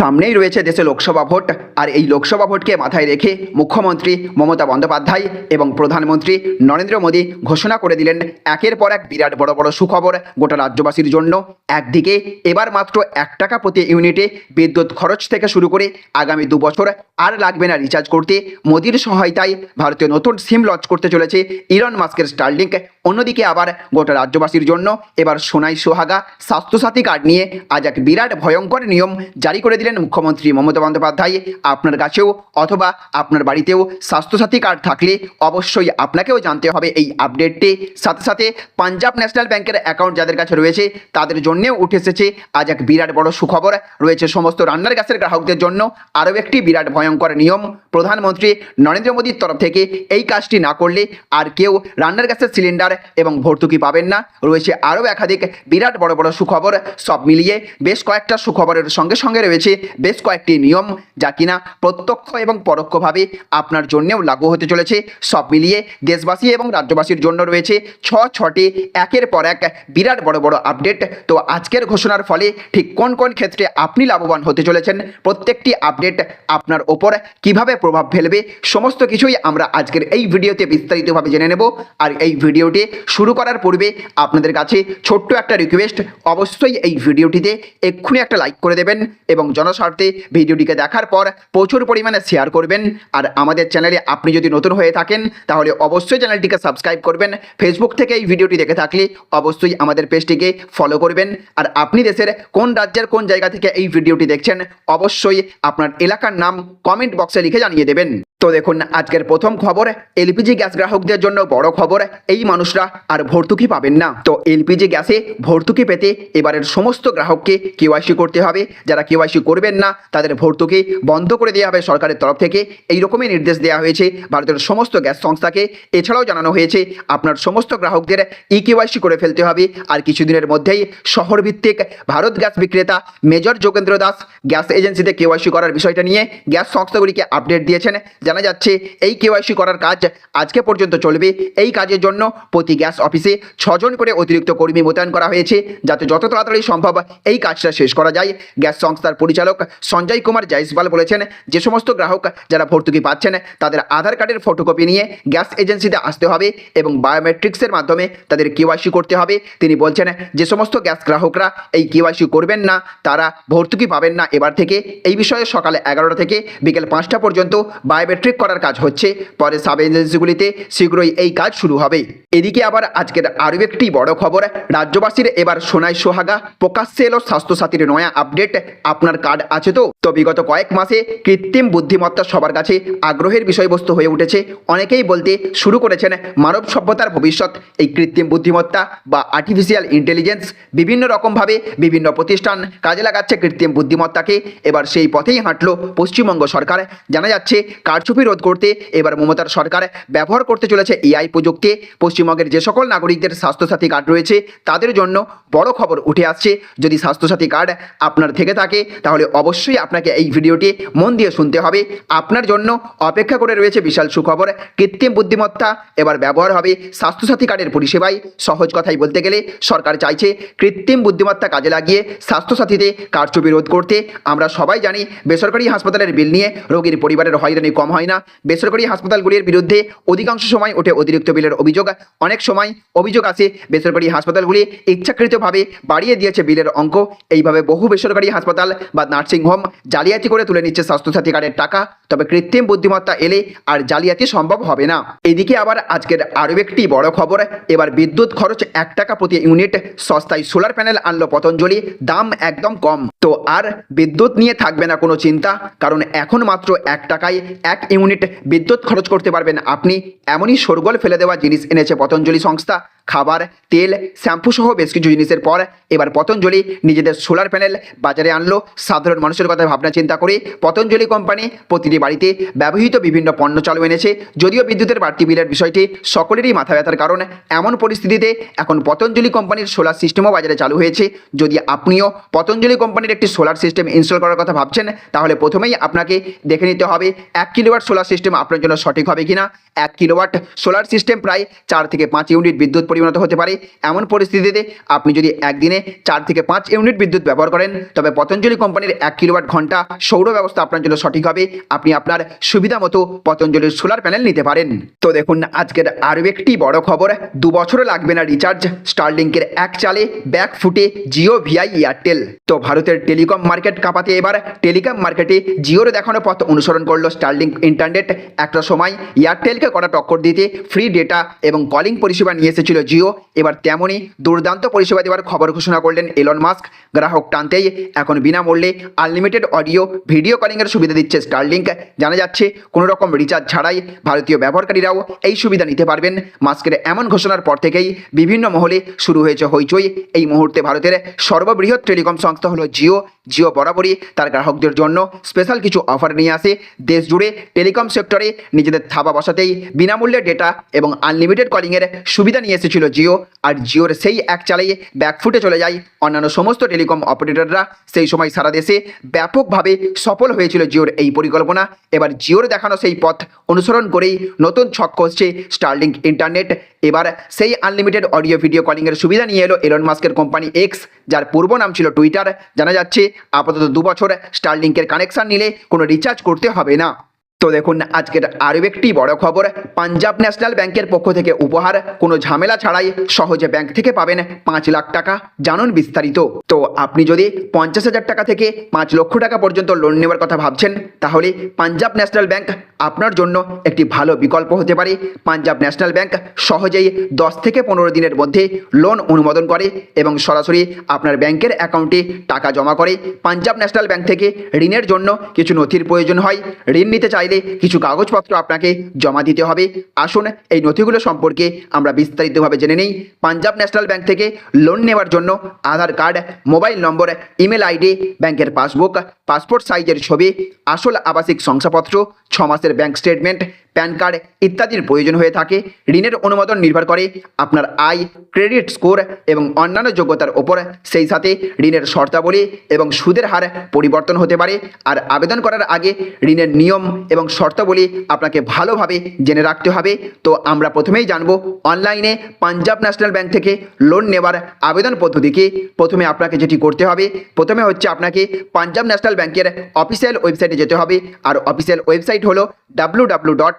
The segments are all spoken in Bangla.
সামনেই রয়েছে দেশে লোকসভা ভোট। আর এই লোকসভা ভোটকে মাথায় রেখে মুখ্যমন্ত্রী মমতা বন্দ্যোপাধ্যায় এবং প্রধানমন্ত্রী নরেন্দ্র মোদী ঘোষণা করে দিলেন, একের পর এক বিরাট বড় বড় সুখবর গোটা রাজ্যবাসীর জন্য। একদিকে এবার মাত্র এক টাকা প্রতি ইউনিটে বিদ্যুৎ খরচ থেকে শুরু করে আগামী দু বছর আর লাগবে না রিচার্জ করতে। মোদির সহায়তায় ভারতীয় নতুন সিম লঞ্চ করতে চলেছে ইরন মাস্কের স্টারলিংক। অন্যদিকে আবার গোটা রাজ্যবাসীর জন্য এবার সোনাই সোহাগা স্বাস্থ্যসাথী কার্ড নিয়ে আজ এক বিরাট ভয়ঙ্কর নিয়ম জারি করে দিলেন মুখ্যমন্ত্রী মমতা বন্দ্যোপাধ্যায়। আপনার কাছেও অথবা আপনার বাড়িতেও স্বাস্থ্যসাথী কার্ড থাকলে অবশ্যই আপনাকেও জানতে হবে এই আপডেটটি। সাথে সাথে পাঞ্জাব ন্যাশনাল ব্যাংকের অ্যাকাউন্ট যাদের কাছে রয়েছে, তাদের জন্যেও উঠে এসেছে আজ এক বিরাট বড় সুখবর। রয়েছে সমস্ত রান্নার গ্যাসের গ্রাহকদের জন্য আরও একটি বিরাট ভয়ঙ্কর নিয়ম। প্রধানমন্ত্রী নরেন্দ্র মোদীর তরফ থেকে এই কাজটি না করলে আর কেউ রান্নার গ্যাসের সিলিন্ডার এবং ভর্তুকি পাবেন না। রয়েছে আরও একাধিক বিরাট বড় বড় সুখবর, সব মিলিয়ে বেশ কয়েকটা সুখবরের সঙ্গে সঙ্গে রয়েছে বেশ কয়েকটি নিয়ম যা কিনা প্রত্যক্ষ এবং পরোক্ষভাবে আপনার জন্যেও লাগু হতে চলেছে। সব মিলিয়ে দেশবাসী এবং রাজ্যবাসীর জন্য রয়েছে ছ, ছটি, একের পর এক বিরাট বড় বড় আপডেট। তো আজকের ঘোষণার ফলে ঠিক কোন কোন ক্ষেত্রে আপনি লাভবান হতে চলেছেন? প্রত্যেকটি আপডেট আপনার ওপর কীভাবে প্রভাব ফেলবে? সমস্ত কিছুই আমরা আজকের এই ভিডিওতে বিস্তারিতভাবে জেনে নেব। আর এই ভিডিওটি শুরু করার পূর্বে আপনাদের কাছে ছোট্ট একটা রিকোয়েস্ট অবশ্যই এই ভিডিওটিতে এক্ষুনি একটা লাইক করে দেবেন এবং জনস্বার্থে ভিডিওটিকে দেখার পর প্রচুর পরিমাণে শেয়ার করবেন। আর আমাদের চ্যানেলে আপনি যদি নতুন হয়ে থাকেন, তাহলে অবশ্যই চ্যানেলটিকে সাবস্ক্রাইব করবেন। ফেসবুক থেকে এই ভিডিওটি দেখে থাকলে অবশ্যই আমাদের পেজটিকে ফলো করবেন। আর আপনি দেশের কোন রাজ্যের কোন জায়গা থেকে এই ভিডিওটি দেখছেন, অবশ্যই আপনার এলাকার নাম কমেন্ট বক্সে লিখে জানিয়ে দেবেন। তো দেখুন, আজকের প্রথম খবর, এলপিজি গ্যাস গ্রাহকদের জন্য বড় খবর, এই মানুষরা আর ভর্তুকি পাবেন না। তো এলপিজি গ্যাসে ভর্তুকি পেতে এবারের সমস্ত গ্রাহককে কেওয়াইসি করতে হবে। যারা কেওয়াইসি করবেন না, তাদের ভর্তুকি বন্ধ করে দেওয়া হবে সরকারের তরফ থেকে। এই রকমই নির্দেশ দেওয়া হয়েছে ভারতের সমস্ত গ্যাস সংস্থাকে। এছাড়াও জানানো হয়েছে, আপনার সমস্ত গ্রাহকদের ই কেওয়াইসি করে ফেলতে হবে। আর কিছুদিনের মধ্যেই শহরভিত্তিক ভারত গ্যাস বিক্রেতা মেজর যোগেন্দ্র দাস গ্যাস এজেন্সিতে কেওয়াইসি করার বিষয়টা নিয়ে গ্যাস সংস্থাগুলিকে আপডেট দিয়েছেন। জানা যাচ্ছে, এই কেওয়াইসি করার কাজ আজকে পর্যন্ত চলবে। এই কাজের জন্য প্রতি গ্যাস অফিসে ছজন করে অতিরিক্ত কর্মী মোতায়েন করা হয়েছে, যাতে যত তাড়াতাড়ি সম্ভব এই কাজটা শেষ করা যায়। গ্যাস সংস্থার পরিচালক সঞ্জয় কুমার জয়সওয়াল বলেছেন, যে সমস্ত গ্রাহক যারা ভর্তুকি পাচ্ছেন, তাদের আধার কার্ডের ফটোকপি নিয়ে গ্যাস এজেন্সিতে আসতে হবে এবং বায়োমেট্রিক্সের মাধ্যমে তাদের কেওয়াইসি করতে হবে। তিনি বলছেন, যে সমস্ত গ্যাস গ্রাহকরা এই কেওয়াইসি করবেন না, তারা ভর্তুকি পাবেন না। এবার থেকে এই বিষয়ে সকালে এগারোটা থেকে বিকেল পাঁচটা পর্যন্ত বায়োমেট্রিক করার কাজ হচ্ছে। পরে সাব এজেন্সিগুলিতে শীঘ্রই এই কাজ শুরু হবে। এদিকে আবার আজকের আরও একটি বড় খবর। রাজ্যবাসীর এবার সোনাই সোহাগা, প্রকাশ্যে এলো স্বাস্থ্যসাথীর নয়া আপডেট। আপনার কার্ড আছে তো? তো বিগত কয়েক মাসে কৃত্রিম বুদ্ধিমত্তা সবার কাছে আগ্রহের বিষয়বস্তু হয়ে উঠেছে। অনেকেই বলতে শুরু করেছেন মানব সভ্যতার ভবিষ্যৎ। এই কৃত্রিম বুদ্ধিমত্তা বা আর্টিফিশিয়াল ইন্টেলিজেন্স বিভিন্ন রকমভাবে বিভিন্ন প্রতিষ্ঠান কাজে লাগাচ্ছে কৃত্রিম বুদ্ধিমত্তাকে। এবার সেই পথেই হাঁটলো পশ্চিমবঙ্গ সরকার। জানা যাচ্ছে, কারচুপি রোধ করতে এবার মমতার সরকার ব্যবহার করতে চলেছে এআই প্রযুক্তি। পশ্চিমবঙ্গের যে সকল নাগরিকদের স্বাস্থ্যসাথী কার্ড রয়েছে, তাদের জন্য বড় খবর উঠে আসছে। যদি স্বাস্থ্যসাথী কার্ড আপনার থেকে থাকে, তাহলে অবশ্যই আপনাকে এই ভিডিওটি মন দিয়ে শুনতে হবে। আপনার জন্য অপেক্ষা করে রয়েছে বিশাল সুখবর, কৃত্রিম বুদ্ধিমত্তা, এবার ব্যবহার হবে স্বাস্থ্যসাথী কার্ডের পরিষেবায়। সহজ কথাই বলতে গেলে, সরকার চাইছে কৃত্রিম বুদ্ধিমত্তা কাজে লাগিয়ে স্বাস্থ্যসাথীতে কারচুপি রোধ করতে। আমরা সবাই জানি, বেসরকারি হাসপাতালের বিল নিয়ে রোগীর পরিবারের হয়রানি কম হয় না। বেসরকারি হাসপাতালগুলির বিরুদ্ধে অধিকাংশ সময় ওঠে অতিরিক্ত বিলের অভিযোগ। অনেক সময় অভিযোগ আসে বেসরকারি হাসপাতালগুলি ইচ্ছাকৃতভাবে বাড়িয়ে দিয়েছে বিলের অঙ্ক। এইভাবে বহু বেসরকারি হাসপাতাল বা নার্সিংহোম জালিয়াতি করে তুলে নিচ্ছে স্বাস্থ্যসাথী কার্ডের টাকা। তবে কৃত্রিম বুদ্ধিমত্তা এলে আর জালিয়াতি সম্ভব হবে না। এদিকে আবার আজকের আরও একটি বড় খবর, এবার বিদ্যুৎ খরচ এক টাকা প্রতি ইউনিট, সস্তায় সোলার প্যানেল আনলো পতঞ্জলি, দাম একদম কম। তো আর বিদ্যুৎ নিয়ে থাকবে না কোনো চিন্তা, কারণ এখন মাত্র এক টাকায় এক ইউনিট বিদ্যুৎ খরচ করতে পারবেন আপনি। এমনই সরগোল ফেলে দেওয়া জিনিস এনেছে পতঞ্জলি। সংস্থা, খাবার, তেল, শ্যাম্পু সহ বেশ কিছু জিনিসের পর এবার পতঞ্জলি নিজেদের সোলার প্যানেল বাজারে আনলো। সাধারণ মানুষের কথা ভাবনা চিন্তা করে পতঞ্জলি কোম্পানি প্রতিটি বাড়িতে ব্যবহৃত বিভিন্ন পণ্য চালু এনেছে। যদিও বিদ্যুতের বাড়তি বিলের বিষয়টি সকলেরই মাথা ব্যথার কারণ, এমন পরিস্থিতিতে এখন পতঞ্জলি কোম্পানির সোলার সিস্টেমও বাজারে চালু হয়েছে। যদি আপনিও পতঞ্জলি কোম্পানির একটি সোলার সিস্টেম ইনস্টল করার কথা ভাবছেন, তাহলে প্রথমেই আপনাকে দেখে নিতে হবে, এক কিলোওয়াট সোলার সিস্টেম আপনার জন্য সঠিক হবে কিনা। এক কিলোওয়াট সোলার সিস্টেম প্রায় চার থেকে থেকে পাঁচ ইউনিট বিদ্যুৎ পরিণত হতে পারে। এমন পরিস্থিতিতে আপনি যদি একদিনে চার থেকে পাঁচ ইউনিট বিদ্যুৎ ব্যবহার করেন, তবে পতঞ্জলি কোম্পানির এক কিলোওয়াট ঘণ্টা সৌর ব্যবস্থা আপনার জন্য সঠিক হবে। আপনি আপনার সুবিধা মতো পতঞ্জলির সোলার প্যানেল নিতে পারেন। তো দেখুন, আজকের আরও একটি বড় খবর। দু বছরও লাগবে না রিচার্জ স্টারলিংকের এক চালে ব্যাক ফুটে জিও ভিআই এয়ারটেল তো ভারতের টেলিকম মার্কেট কাঁপাতে এবার। টেলিকম মার্কেটে জিওর দেখানো পথ অনুসরণ করল স্টারলিংক ইন্টারনেট একটা সময় এয়ারটেলকে করা টক্কর দিতে ফ্রি ডেটা এবং কলিং পরিষেবা নিয়ে এসেছিল জিও। এবার তেমনই দুর্দান্ত পরিষেবা দেওয়ার খবর ঘোষণা করলেন এলন মাস্ক গ্রাহক টানতেই এখন বিনামূল্যে আনলিমিটেড অডিও ভিডিও কলিংয়ের সুবিধা দিচ্ছে স্টারলিংক জানা যাচ্ছে, কোনো রকম রিচার্জ ছাড়াই ভারতীয় ব্যবহারকারীরাও এই সুবিধা নিতে পারবেন। মাস্কের এমন ঘোষণার পর থেকেই বিভিন্ন মহলে শুরু হয়েছে হইচই। এই মুহূর্তে ভারতের সর্ববৃহৎ টেলিকম সংস্থা হলো জিও। জিও বরাবরই তার গ্রাহকদের জন্য স্পেশাল কিছু অফার নিয়ে আসে। দেশ জুড়ে টেলিকম সেক্টরে নিজেদের থাবা বসাতেই বিনামূল্যে ডেটা এবং আনলিমিটেড কলিংয়ের সুবিধা নিয়ে এসেছিল জিও। আর জিওর সেই এক চালিয়ে ব্যাকফুটে চলে যায় অন্যান্য সমস্ত টেলিকম অপারেটররা সেই সময় সারা দেশে ব্যাপকভাবে সফল হয়েছিল জিওর এই পরিকল্পনা। এবার জিওর দেখানো সেই পথ অনুসরণ করেই নতুন ছক কষছে স্টারলিংক ইন্টারনেট এবার সেই আনলিমিটেড অডিও ভিডিও কলিংয়ের সুবিধা নিয়ে এলো এলন মাস্কের কোম্পানি এক্স যার পূর্ব নাম ছিল টুইটার জানা যাচ্ছে, আপাতত দু বছর স্টারলিংকের কানেকশন নিলে কোনো রিচার্জ করতে হবে না। তো দেখুন, আজকের আরও একটি বড় খবর। পাঞ্জাব ন্যাশনাল ব্যাংকের পক্ষ থেকে উপহার। কোনো ঝামেলা ছাড়াই সহজে ব্যাংক থেকে পাবেন পাঁচ লাখ টাকা। জানুন বিস্তারিত। তো আপনি যদি পঞ্চাশ হাজার টাকা থেকে পাঁচ লক্ষ টাকা পর্যন্ত লোন নেওয়ার কথা ভাবছেন, তাহলে পাঞ্জাব ন্যাশনাল ব্যাংক আপনার জন্য একটি ভালো বিকল্প হতে পারে। পাঞ্জাব ন্যাশনাল ব্যাংক সহজেই দশ থেকে পনেরো দিনের মধ্যে লোন অনুমোদন করে এবং সরাসরি আপনার ব্যাংকের অ্যাকাউন্টে টাকা জমা করে। পাঞ্জাব ন্যাশনাল ব্যাংক থেকে ঋণের জন্য কিছু নথির প্রয়োজন হয়। ঋণ নিতে চাইলে কিছু কাগজপত্র আপনাকে জমা দিতে হবে। আসুন এই নথিগুলো সম্পর্কে আমরা বিস্তারিতভাবে জেনে নিই। পাঞ্জাব ন্যাশনাল ব্যাংক থেকে লোন নেওয়ার জন্য Aadhaar card, mobile number, email ID, ব্যাংকের পাসবুক, পাসপোর্ট সাইজের ছবি, আসল আবাসিক শংসাপত্র, ছ মাসের ব্যাংক স্টেটমেন্ট প্যান কার্ড ইত্যাদির প্রয়োজন হয়ে থাকে। ঋণের অনুমোদন নির্ভর করে আপনার আয়, ক্রেডিট স্কোর এবং অন্যান্য যোগ্যতার ওপর। সেই সাথে ঋণের শর্তাবলী এবং সুদের হার পরিবর্তন হতে পারে। আর আবেদন করার আগে ঋণের নিয়ম এবং শর্তাবলী আপনাকে ভালোভাবে জেনে রাখতে হবে। তো আমরা প্রথমেই জানব, অনলাইনে পাঞ্জাব ন্যাশনাল ব্যাংক থেকে লোন নেওয়ার আবেদন পদ্ধতিকে প্রথমে আপনাকে যেটি করতে হবে, প্রথমে হচ্ছে আপনাকে পাঞ্জাব ন্যাশনাল ব্যাংকের অফিসিয়াল ওয়েবসাইটে যেতে হবে। আর অফিসিয়াল ওয়েবসাইট হলো W W dot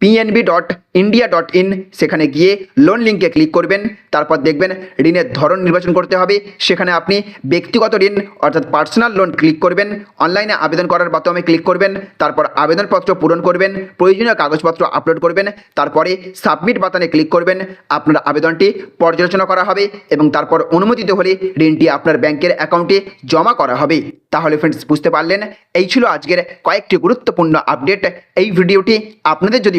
PNB dot India dot in সেখানে গিয়ে লোন লিঙ্কে ক্লিক করবেন, তারপর দেখবেন ঋণের ধরন নির্বাচন করতে হবে। সেখানে আপনি ব্যক্তিগত ঋণ অর্থাৎ পার্সোনাল লোন ক্লিক করবেন অনলাইনে আবেদন করার বাতমে ক্লিক করবেন, তারপর আবেদনপত্র পূরণ করবেন, প্রয়োজনীয় কাগজপত্র আপলোড করবেন, তারপরে সাবমিট বাটনে ক্লিক করবেন, আপনার আবেদনটি পর্যালোচনা করা হবে এবং তারপর অনুমোদিত হলে ঋণটি আপনার ব্যাংকের অ্যাকাউন্টে জমা করা হবে। তাহলে ফ্রেন্ডস বুঝতে পারলেন? এই ছিল আজকের কয়েকটি গুরুত্বপূর্ণ আপডেট এই ভিডিওটি আপনাদের যদি